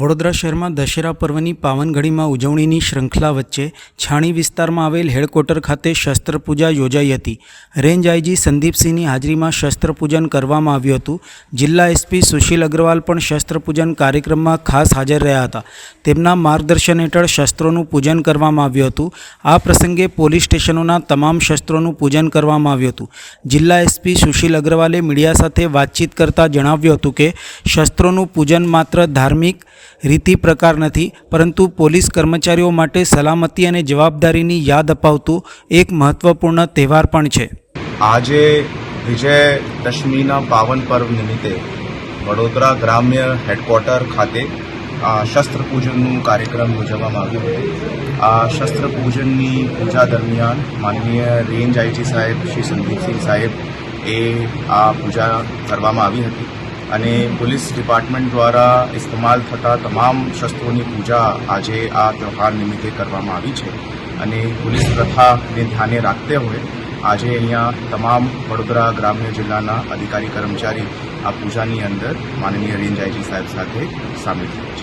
વડોદરા શહેરમાં દશેરા પર્વની પાવન ઘડીમાં ઉજવણીની શ્રૃંખલા વચ્ચે છાણી વિસ્તારમાં આવેલ હેડક્વાર્ટર ખાતે શસ્ત્રપૂજા યોજાઈ હતી. રેન્જ આઈજી સંદીપસિંહની હાજરીમાં શસ્ત્રપૂજન કરવામાં આવ્યું હતું. જિલ્લા એસપી સુશીલ અગ્રવાલ પણ શસ્ત્રપૂજન કાર્યક્રમમાં ખાસ હાજર રહ્યા હતા. તેમના માર્ગદર્શન હેઠળ શસ્ત્રોનું પૂજન કરવામાં આવ્યું હતું. આ પ્રસંગે પોલીસ સ્ટેશનોના તમામ શસ્ત્રોનું પૂજન કરવામાં આવ્યું હતું. જિલ્લા એસપી સુશીલ અગ્રવાલે મીડિયા સાથે વાતચીત કરતાં જણાવ્યું હતું કે, શસ્ત્રોનું પૂજન માત્ર ધાર્મિક રીતિ પ્રકાર નથી, પરંતુ પોલીસ કર્મચારીઓ માટે સલામતી અને જવાબદારીની યાદ અપાવતું એક મહત્વપૂર્ણ તહેવાર પણ છે. આજે વિજયદશમીના પાવન પર્વ નિમિત્તે વડોદરા ગ્રામ્ય હેડક્વાર્ટર ખાતે, આ શસ્ત્ર પૂજનનું કાર્યક્રમ યોજવામાં આવ્યો હતો આ શસ્ત્ર પૂજનની પૂજા દરમિયાન માનનીય રેન્જ આઈજી સાહેબ શ્રી સંદીપસિંહ સાહેબ એ આ પૂજા કરવામાં આવી હતી. અને પોલીસ ડિપાર્ટમેન્ટ દ્વારા ઇસ્તેમાલ થતા તમામ શસ્ત્રોની પૂજા આજે આ તહેવાર નિમિત્તે કરવામાં આવી છે. અને પોલીસ પ્રથાને ધ્યાને રાખતે હોય આજે અહીંયા તમામ વડોદરા ગ્રામ્ય જિલ્લાના અધિકારી કર્મચારી આ પૂજાની અંદર માનનીય રેન્જ આઈજી સાહેબ સાથે સામેલ થયા છે.